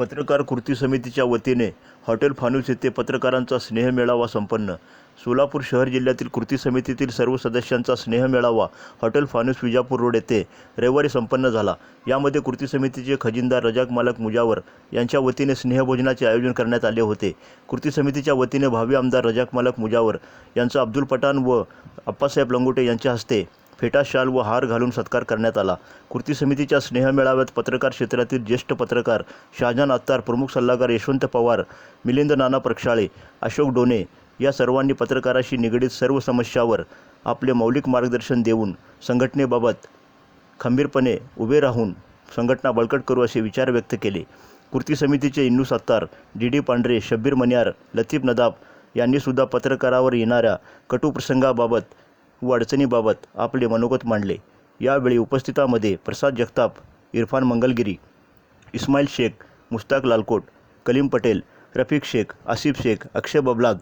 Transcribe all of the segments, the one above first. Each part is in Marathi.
पत्रकार कृती समितीच्या वतीने हॉटेल फानूस येथे पत्रकारांचा स्नेहमेळावा संपन्न. सोलापूर शहर जिल्ह्यातील कृती समितीतील सर्व सदस्यांचा स्नेहमेळावा हॉटेल फानूस विजापूर रोड येथे रविवारी संपन्न झाला. यामध्ये कृती समितीचे खजिनदार रजाक मालक मुजावर यांच्या वतीने स्नेहभोजनाचे आयोजन करण्यात आले होते. कृती समितीच्या वतीने भावी आमदार रजाक मालक मुजावर यांचा अब्दुल पठाण व अप्पासाहेब लंगोटे यांच्या हस्ते फेटा शाल व हार घालून सत्कार करण्यात आला. कृती समितीच्या स्नेहमेळाव्यात पत्रकार क्षेत्रातील ज्येष्ठ पत्रकार शाहजान अत्तार प्रमुख सल्लागार यशवंत पवार मिलिंद नाना प्रक्षाळे अशोक डोने या सर्वांनी पत्रकाराशी निगडीत सर्व समस्यावर आपले मौलिक मार्गदर्शन देऊन संघटनेबाबत खंबीरपणे उभे राहून संघटना बळकट करू असे विचार व्यक्त केले. कृती समितीचे इन्नू सत्तार डी डी पांढरे शब्बीर मन्यार लतीफ नदाब यांनीसुद्धा पत्रकारावर येणाऱ्या कटुप्रसंगाबाबत व अडचणीबाबत आपले मनोगत मांडले. यावेळी उपस्थितामध्ये प्रसाद जगताप इरफान मंगलगिरी इस्माईल शेख मुस्ताक लालकोट कलीम पटेल रफिक शेख आसिफ शेख अक्षय बबलाग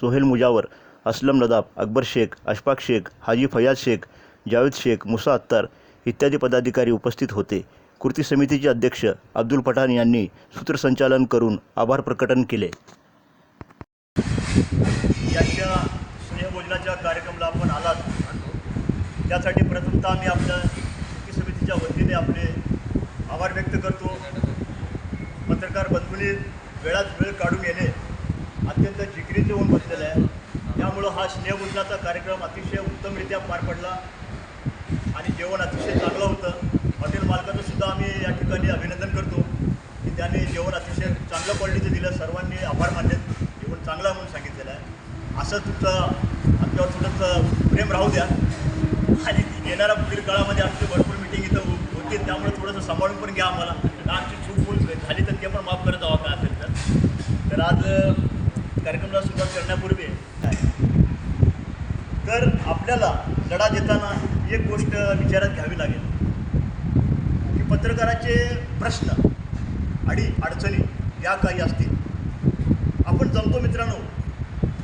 सोहेल मुजावर असलम नदाब अकबर शेख अशफाक शेख हाजी फयाज शेख जावेद शेख मुसा अत्तार इत्यादी पदाधिकारी उपस्थित होते. कृती समितीचे अध्यक्ष अब्दुल पठाण यांनी सूत्रसंचालन करून आभार प्रकटन केले. यांच्या स्नेहभोजनाच्या कार्यक्रमाला आपण त्यासाठी प्रथमतः आम्ही आपल्या कृती समितीच्या वतीने आपले आभार व्यक्त करतो. पत्रकार बंधूंनी वेळात वेळ काढून येणे अत्यंत जिकरीचे होऊन बसलेलं आहे. त्यामुळं हा स्नेहभोजनाचा कार्यक्रम अतिशय उत्तमरित्या पार पडला आणि जेवण अतिशय चांगलं होतं. हॉटेल मालकाचं सुद्धा आम्ही या ठिकाणी अभिनंदन करतो की त्याने जेवण अतिशय चांगलं क्वालिटीचं दिलं. सर्वांनी आभार मानले. जेवण चांगलं म्हणून सांगितलेलं आहे. असं तुमचं आमच्यावर थोडंसं प्रेम राहू द्या. येणाऱ्या पुढील काळामध्ये आमची भरपूर मिटिंग इथं हो- होतील. त्यामुळे थोडंसं सांभाळून पण घ्या आम्हाला. आणि आमची चूक झाली तर ते पण माफ करत आहोत का असेल तर. तर आज कार्यक्रमाला सुरुवात करण्यापूर्वी तर आपल्याला लढा देताना एक गोष्ट विचारात घ्यावी लागेल. की पत्रकाराचे प्रश्न आणि अडचणी या काही असतील. आपण जमतो मित्रांनो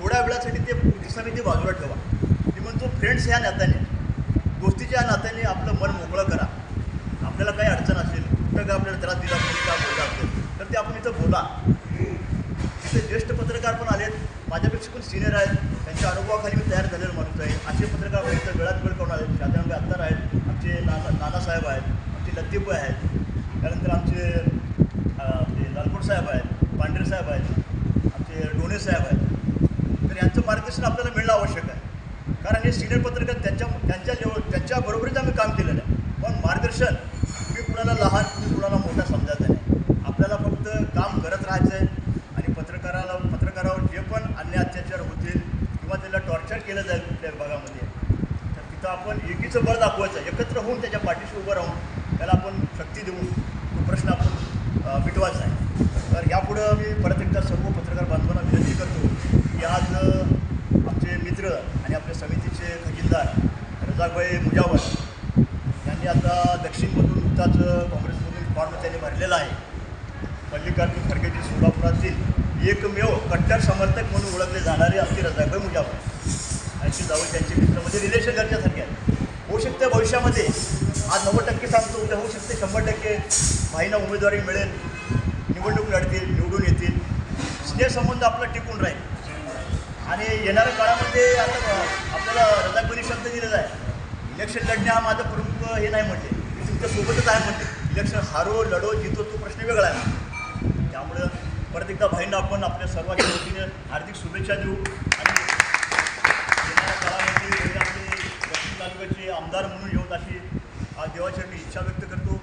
थोड्या वेळासाठी ते कृती समिती बाजूला ठेवा. मी म्हणतो फ्रेंड्स ह्या नात्याने दोस्तीच्या नात्याने आपलं मन मोकळं करा. आपल्याला काही अडचण असेल कुठं काय आपल्याला त्रास दिला असेल का बोलला असेल तर ते आपण इथं बोला. तिथे ज्येष्ठ पत्रकार पण आलेत माझ्यापेक्षा पण सिनियर आहेत. त्यांच्या अनुभवाखाली मी तयार झालेलं माणूस आहे. असे पत्रकार आपण इथं वेळात वेळ करून आले शाहजानभाई अत्तार आहेत आमचे नाना नानासाहेब आहेत आमचे लतीफ आहेत. त्यानंतर आमचे लालकोट साहेब आहेत पांढरे साहेब आहेत आमचे डोणे साहेब आहेत. तर यांचं मार्गदर्शन आपल्याला मिळणं आवश्यक आहे. कारण हे सिनियर पत्रकार त्यांच्या त्यांच्या लेवल त्यांच्या बरोबरीच आम्ही काम केलेलं आहे. पण मार्गदर्शन मी कुणाला लहान मी कुणाला मोठा समजायचं नाही. आपल्याला फक्त काम करत राहायचं आहे आणि पत्रकाराला पत्रकारावर जे पण अन्य अत्याचार होतील किंवा त्याला टॉर्चर केलं जाईल कुठल्या विभागामध्ये तर तिथं आपण एकीचं बळ दाखवायचं एकत्र होऊन त्याच्या पाठीशी उभं राहून त्याला आपण शक्ती देऊन तो प्रश्न आपण मिटवायचा आहे. तर यापुढं मी परत एकदा सर्व पत्रकार बांधवांना विनंती करतो की आज अ, आमचे मित्र आणि आपल्या समितीचे रजाकबाई मुजावर यांनी आता दक्षिणमधून नुकताच काँग्रेसमधून फॉर्म त्यांनी भरलेला आहे. मल्लिकार्जुन खरगेजी सोलापुरातील एकमेव कट्टर समर्थक म्हणून ओळखले जाणारे आमचे रजाकबाई मुजावर. यांची जाऊन त्यांचे मित्र म्हणजे रिलेशन घरच्यासारखे आहे होऊ शकते भविष्यामध्ये आज नव्वद टक्के सांगतो उद्या होऊ शकते शंभर टक्के. भाईंना उमेदवारी मिळेल निवडणूक लढतील निवडून येतील. स्नेहसंबंध आपला टिकून राहील. आणि येणाऱ्या काळामध्ये आता आपल्याला रजाकबरी शब्द दिलेला आहे. इलेक्शन लढणे हा माझं प्रमुख हे नाही म्हटले. मी तुमच्या सोबतच आहे म्हणते इलेक्शन हारो लढो जितो तो प्रश्न वेगळा आहे. त्यामुळं परत एकदा भाईंना आपण आपल्या सर्वांच्या वतीने हार्दिक शुभेच्छा देऊ. आणि येणाऱ्या काळामध्ये आपले दक्षिण तालुक्याचे आमदार म्हणून येऊन अशी आज देवाची मी इच्छा व्यक्त करतो.